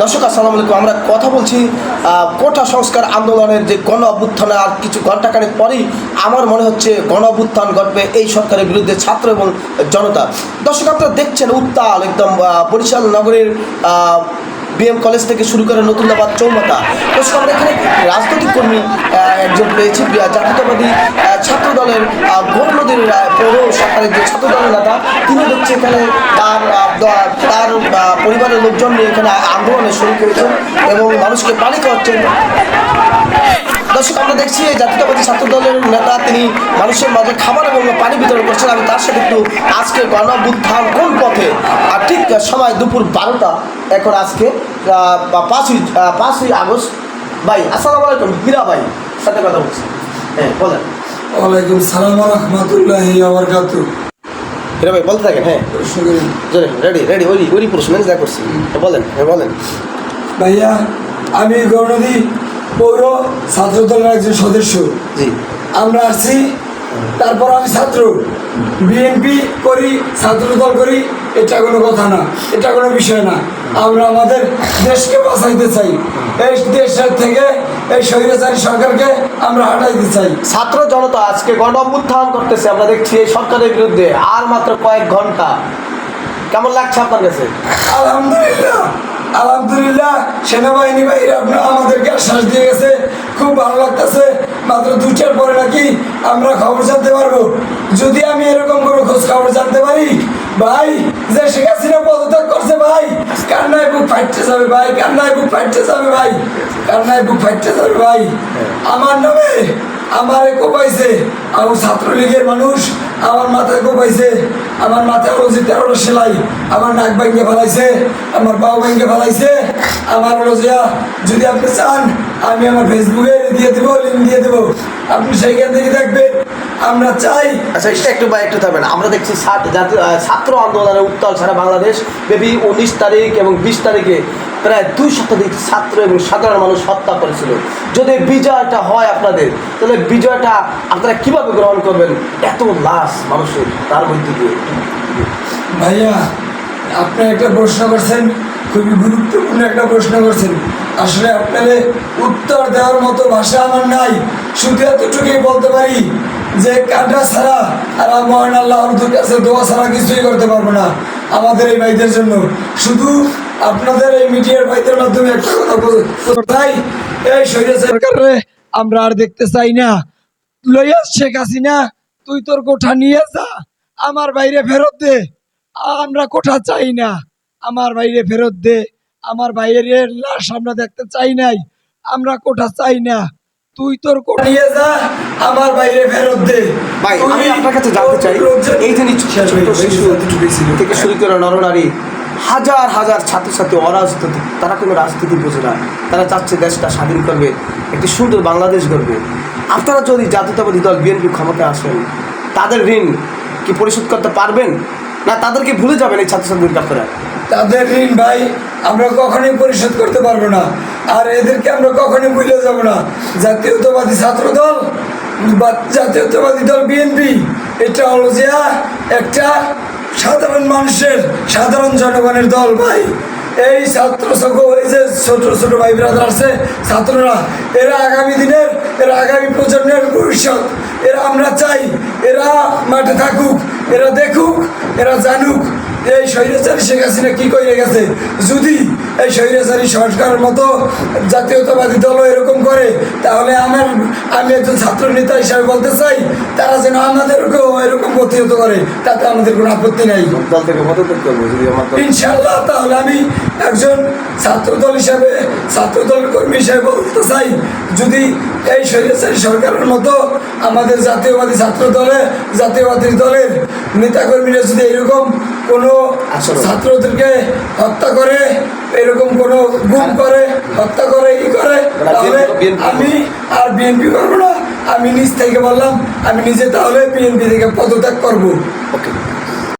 দর্শক, আসসালামু আলাইকুম। আমরা কথা বলছি কোটা সংস্কার আন্দোলনের যে গণ অভ্যুত্থানে, আর কিছু ঘণ্টাখানেক পরেই আমার মনে হচ্ছে গণ অভ্যুত্থান ঘটবে এই সরকারের বিরুদ্ধে ছাত্র এবং জনতা। দর্শক, আপনারা দেখছেন উত্তাল একদম বরিশাল নগরের বিএম কলেজ থেকে শুরু করে নতুনদাবাদ চৌমাতা দর্শক, আমরা এখানে রাজনৈতিক কর্মী একজন পেয়েছি। জাতীয়তাবাদী ছাত্র দলের গোল নদীর সরকারের যে ছাত্র দলের নেতা, তিনি হচ্ছে এখানে তার তার পরিবারের লোকজন নিয়ে এখানে আন্দোলনে শরিক হয়েছেন এবং মানুষকে পানি খাওয়াচ্ছেন। দর্শক, আমরা দেখছি জাতীয়তাবাদী ছাত্র দলের নেতা, তিনি মানুষের মাঝে খাবার এবং পানি বিতরণ করছেন। আমি তার সাথে একটু আজকে গণবুদ্ধান কোন পথে? আর ঠিক সময় দুপুর বারোটা, এখন আজকে পাঁচই পাঁচই আগস্ট। ভাই, আসসালামু আলাইকুম হীরা ভাই। সাথে কথা বলছি। হ্যাঁ বলেন। ওয়ালাইকুম সালাম রহমতুল্লাহ আবরকাত হীরা ভাই বলতে থাকেন হ্যাঁ। রেডি রেডি ওই ওই প্রশ্ন যা করছি। হ্যাঁ, বলেন হ্যাঁ বলেন। ভাইয়া আমি গৌরনদী পৌর ছাত্র দলের একজন সদস্য। জি। আমরা আসছি তারপর আমি ছাত্র। বিএনপি করি ছাত্র দল করি এটা কোনো কথা না এটা কোনো বিষয় না। আমরা আমাদের দেশকে বাঁচাইতে চাই। এই দেশের থেকে এই স্বৈরাচারী সরকারকে আমরা হাঁটাইতে চাই। ছাত্র জনতা আজকে গণ অভ্যুত্থান করতেছে আমরা দেখছি এই সরকারের বিরুদ্ধে আর মাত্র কয়েক ঘণ্টা। কেমন লাগছে আপনার কাছে? আলহামদুলিল্লাহ আলহামদুলিল্লাহ সেনাবাহিনী বাহিনী আপনার আমাদেরকে আশ্বাস দিয়ে গেছে খুব ভালো লাগতেছে। মাত্র দুটার পরে নাকি আমরা খবর জানতে পারব। যদি আমি এরকম কোনো খোঁজ খবর জানতে পারি ভাই যে শেখ হাসিনা পদত্যাগ যাবে ভাই কান্নায় বুক ফাইটতে যাবে ভাই? কান্নায় বুক ফাইটতে যাবে ভাই? আমার নামে আমারে কোপাইছে। আমার ছাত্রলীগের মানুষ, আমার মাথায় কোপাইছে। আমার মাথায় যে তেরোটা সেলাই। আমার নাক ভেঙে ফেলাইছে, আমার বাউ ভেঙে ফেলাইছে। আমার হলো যে যদি আপনি চান, আমি আমার ফেসবুকে দিয়ে দেবো লিঙ্ক দিয়ে দেবো। আপনি সেইখান থেকে দেখবেন। আমরা চাই। আচ্ছা এটা একটু বা একটু থাকবেন আমরা দেখছি ছাত্র আন্দোলনের উত্তাল সারা বাংলাদেশ। বেবি উনিশ তারিখ এবং বিশ তারিখে প্রায় দুই শতাধিক ছাত্র এবং সাধারণ মানুষ হত্যা করেছিল। যদি বিজয়টা হয় আপনাদের তাহলে বিজয়টা আপনারা কীভাবে গ্রহণ করবেন? এত লাশ মানুষের তার মধ্যে দিয়ে। ভাইয়া আপনি একটা প্রশ্ন করছেন খুবই গুরুত্বপূর্ণ একটা প্রশ্ন করছেন। আসলে আপনাদের উত্তর দেওয়ার মতো ভাষা আমার নাই। শুধু এতটুকুই বলতে পারি যে কাটা ছাড়া আর মহান আল্লাহর কাছে দোয়া ছাড়া কিছুই করতে পারব না। আমাদের এই ভাইদের জন্য। শুধু আপনাদের এই মিডিয়ার ভাইদের মাধ্যমে একটা তাই এই শরীর সরকারে আমরা আর দেখতে চাই না। লইয়া শেখ হাসিনা, তুই তোর কোঠা নিয়ে যা। আমার বাইরে ফেরত দে। আমরা কোঠা চাই না। আমার বাইরে ফেরত দে। আমার বাইরের লাশ আমরা দেখতে চাই নাই। আমরা কোঠা চাই না। তুই তোর নিয়ে যা আমার বাইরে ফেরত দে। ভাই আমি আপনার কাছে জানতে চাই এই যে হয়ে ছোট শিশু। থেকে শুরু করে নরনারী হাজার হাজার ছাত্রছাত্রী অরাজনৈতিক তারা কোনো রাজনীতি বোঝে না। তারা চাচ্ছে দেশটা স্বাধীন করবে একটি সুন্দর বাংলাদেশ গড়বে। আপনারা যদি জাতীয়তাবাদী দল বিএনপি ক্ষমতায় আসেন তাদের ঋণ কি পরিশোধ করতে পারবেন? না তাদেরকে ভুলে যাবেন এই ছাত্রছাত্রীদের আপনারা তাদের ঋণ ভাই আমরা কখনোই পরিশোধ করতে পারব না। আর এদেরকে আমরা কখনোই ভুলে যাব না। জাতীয়তাবাদী ছাত্র দল জাতীয়তাবাদী দল বিএনপি, এটা হলো যে একটা সাধারণ মানুষের, সাধারণ জনগণের দল ভাই। এই ছাত্র এই যে ছোট ছোট ভাই ব্রাদার আছে, ছাত্ররা, এরা আগামী দিনের, এরা আগামী প্রজন্মের ভবিষ্যৎ। এরা আমরা চাই, এরা মাঠে থাকুক, এরা দেখুক, এরা জানুক। এই স্বৈরাচারী শেখ হাসিনা কি করে গেছে? যদি এই স্বৈরাচারী সরকারের মতো জাতীয়তাবাদী দলও এরকম করে তাহলে আমার আমি একজন ছাত্র নেতা হিসাবে বলতে চাই তারা যেন আমাদেরকেও এরকম প্রতিহত করে তাতে আমাদের কোনো আপত্তি নাই দল থেকে করব ইনশাল্লাহ তাহলে আমি একজন ছাত্র দল হিসাবে ছাত্র দল কর্মী হিসাবে বলতে চাই যদি এই স্বৈরাচারী সরকারের মতো আমাদের জাতীয়বাদী ছাত্র দলে জাতীয়বাদী দলের নেতাকর্মীরা যদি এরকম কোনো। ছাত্রদেরকে হত্যা করে এরকম কোন গুম করে হত্যা করে ই করে তাহলে আমি আর বিএনপি করব না। আমি নিজ থেকে বললাম আমি নিজে তাহলে বিএনপি থেকে পদত্যাগ করব। ওকে।